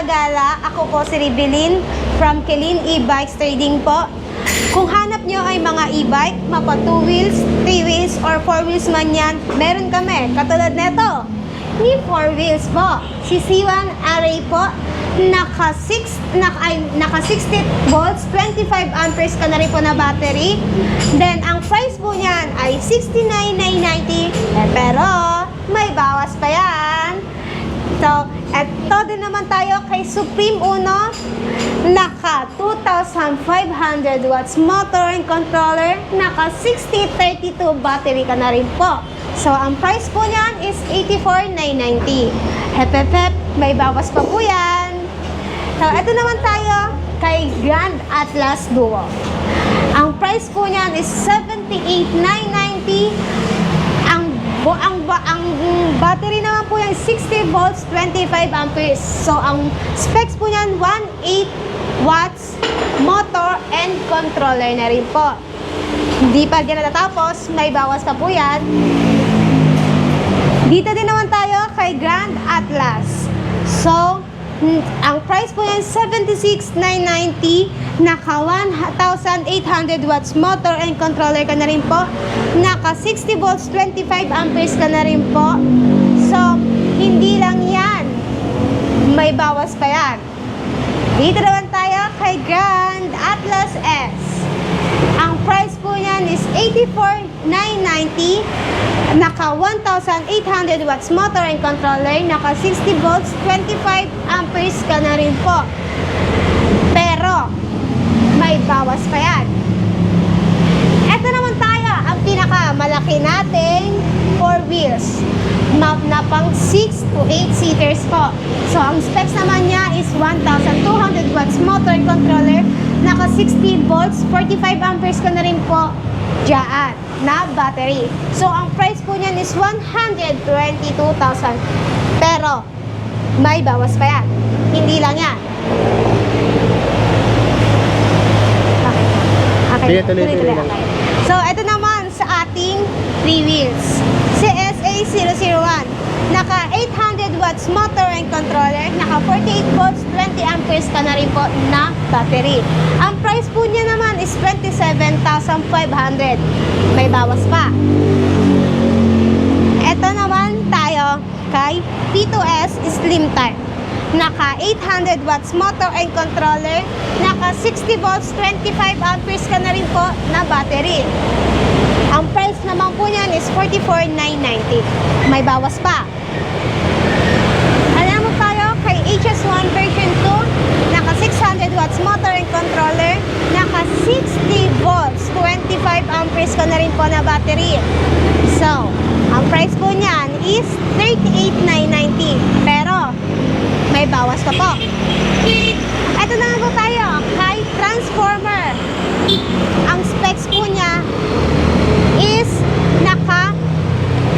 Kagala. Ako po si Rivelin from Kelin E-Bikes Trading po. Kung hanap nyo ay mga e-bike, mapa 2 wheels, 3 wheels, or 4 wheels man yan, meron kami. Katulad neto, ni 4 wheels po. Si C1 Array po, naka 6 naka, ay, naka 60 volts, 25 amperes ka na rin po na battery. Then ang price po niyan ay 69,990. Eh, pero may bawas pa yan. So, eto din naman tayo kay Supreme Uno. Naka 2,500 watts motor and controller. Naka 6032 battery ka na rin po. So, ang price po niyan is 84,990. Hep, hep, hep, may bawas pa po yan. So, eto naman tayo kay Grand Atlas Duo. Ang price po niyan is 78,990. Bo, ang ba, ang battery naman po yan 60 volts 25 amperes. So ang specs po niyan 18 watts motor and controller na rin po. Hindi pa din natatapos, may bawas pa po yan. Dito din naman tayo kay Grand Atlas. So, ang price po yan 76,990. Naka 1,800 watts motor and controller ka na rin po. Naka 60 volts 25 amperes ka na rin po. So, hindi lang yan. May bawas pa yan. Dito naman tayo kay Grand Atlas S. Ang price po niyan is 84,990. Naka 1,800 watts motor and controller. Naka 60 volts, 25 amperes ka na rin po. Pero, may bawas pa yan. Ito naman tayo, ang pinakamalaki nating 4 wheels. Mount na pang 6 to 8 seaters po. So, ang specs naman niya is 1,200 watts motor and controller. Naka 60 volts, 45 amperes ka na rin po dyan na battery. So, ang price po niyan is 122,000. Pero, may bawas pa yan. Hindi lang yan. Okay. Okay. Sige, lang. okay. So, ito naman sa ating 3 wheels. Si SA001. Naka 800 watts motor and controller. Naka 48 volts, 20 amperes ka na rin po na battery. Ang price po niya naman is 27,500. May bawas pa. Ito naman tayo kay P2S Slim Type. Naka 800 watts motor and controller. Naka 60 volts, 25 amperes ka na rin po na battery. Ang price naman po niyan is 44,990. May bawas pa. Kay HS1 version 2, naka 600 watts motor and controller, naka 60 volts, 25 amperes ka na rin po na battery. So, ang price po niyan is 38,990. Pero, may bawas pa po. Ito na po tayo kay Transformer. Ang specs po niya is naka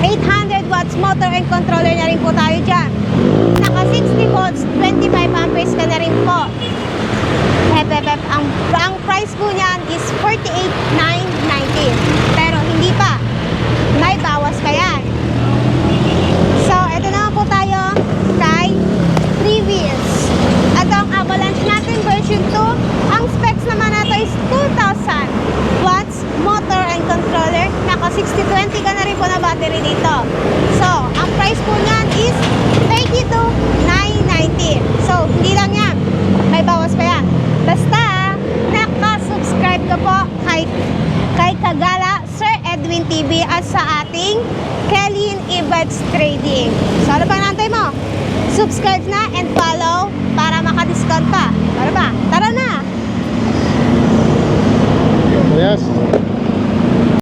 800 watts motor and controller na rin po tayo dyan. Naka 60 volts, 25 amperes ka na rin po. Hep. Ang, ang price po niyan is 48,990. Pero hindi pa. May bawas pa yan. So, ito naman po tayo kay 3 wheels. At ang avalanche natin version 2, ang specs naman nato is 2,000 watts motor and controller. Naka 6020 ka na rin po na battery dito. TV at sa ating Kelly Events Trading. So ano pa nantay mo? Subscribe na and follow para makadiscount pa. Para ba? Tara na! Yes.